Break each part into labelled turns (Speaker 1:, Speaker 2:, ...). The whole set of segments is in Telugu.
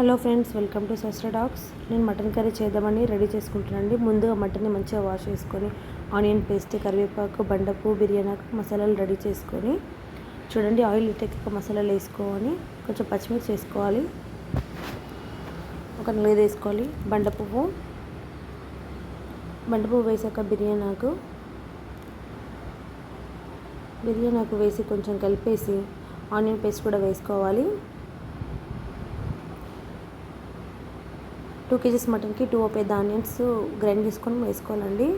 Speaker 1: హలో ఫ్రెండ్స్ వెల్కమ్ టు సస్ర డాగ్స్. నేను మటన్ కర్రీ చేద్దామని రెడీ చేసుకుంటున్నానండి. ముందుగా మటన్ని మంచిగా వాష్ చేసుకొని ఆనియన్ పేస్ట్ కరివేపాకు బండపు బిర్యానీ మసాలాలు రెడీ చేసుకొని చూడండి ఆయిల్ ఇటెక్క మసాలాలు వేసుకోవాలి కొంచెం పచ్చిమిర్చి వేసుకోవాలి. ఒక నలుగు వేసుకోవాలి. బండ పువ్వు బండ పువ్వు వేసాక బిర్యానీకు బిర్యానీకు వేసి కొంచెం కలిపేసి ఆనియన్ పేస్ట్ కూడా వేసుకోవాలి. టూ కేజీస్ మటన్కి టూ పెద్ద ఆనియన్స్ గ్రైండ్ చేసుకొని వేసుకోవాలండి.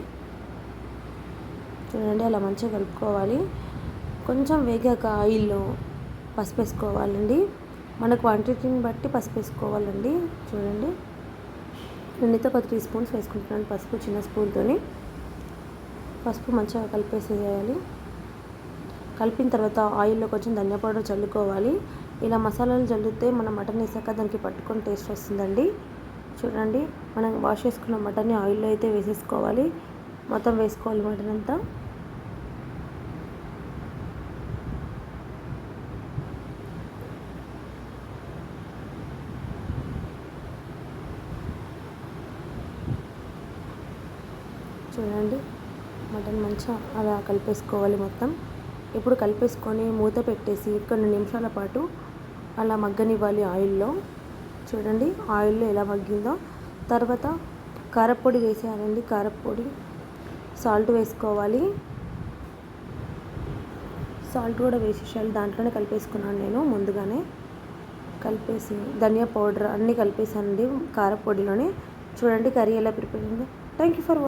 Speaker 1: చూడండి అలా మంచిగా కలుపుకోవాలి. కొంచెం వేగాక ఆయిల్లో పసుపు వేసుకోవాలండి. మన క్వాంటిటీని బట్టి పసుపు వేసుకోవాలండి. చూడండి. నేనైతే ఒక త్రీ స్పూన్స్ వేసుకుంటున్నాను పసుపు చిన్న స్పూన్తో పసుపు మంచిగా కలిపేసేయాలి. కలిపిన తర్వాత ఆయిల్లో కొంచెం ధనియా పౌడర్ చల్లుకోవాలి. ఇలా మసాలాలు చల్లితే మన మటన్ వేసాక దానికి పట్టుకొని టేస్ట్ వస్తుందండి. చూడండి మనం వాష్ చేసుకున్న మటన్ని ఆయిల్లో అయితే వేసేసుకోవాలి. మొత్తం వేసుకోవాలి మటన్ అంతా. చూడండి మటన్ మంచిగా అలా కలిపేసుకోవాలి మొత్తం. ఇప్పుడు కలిపేసుకొని మూత పెట్టేసి కొన్ని నిమిషాల పాటు అలా మగ్గనివ్వాలి ఆయిల్లో చూడండి ఆయిల్లో ఎలా మగ్గిందో. తర్వాత కారపొడి వేసేయాలండి. కారపొడి సాల్ట్ వేసుకోవాలి. సాల్ట్ కూడా వేసేసాలి దాంట్లోనే కలిపేసుకున్నాను నేను ముందుగానే. కలిపేసి ధనియా పౌడర్ అన్నీ కలిపేసానండి కారపొడిలోనే. చూడండి కర్రీ ఎలా ప్రిపేర్ అయిందో. Thank you for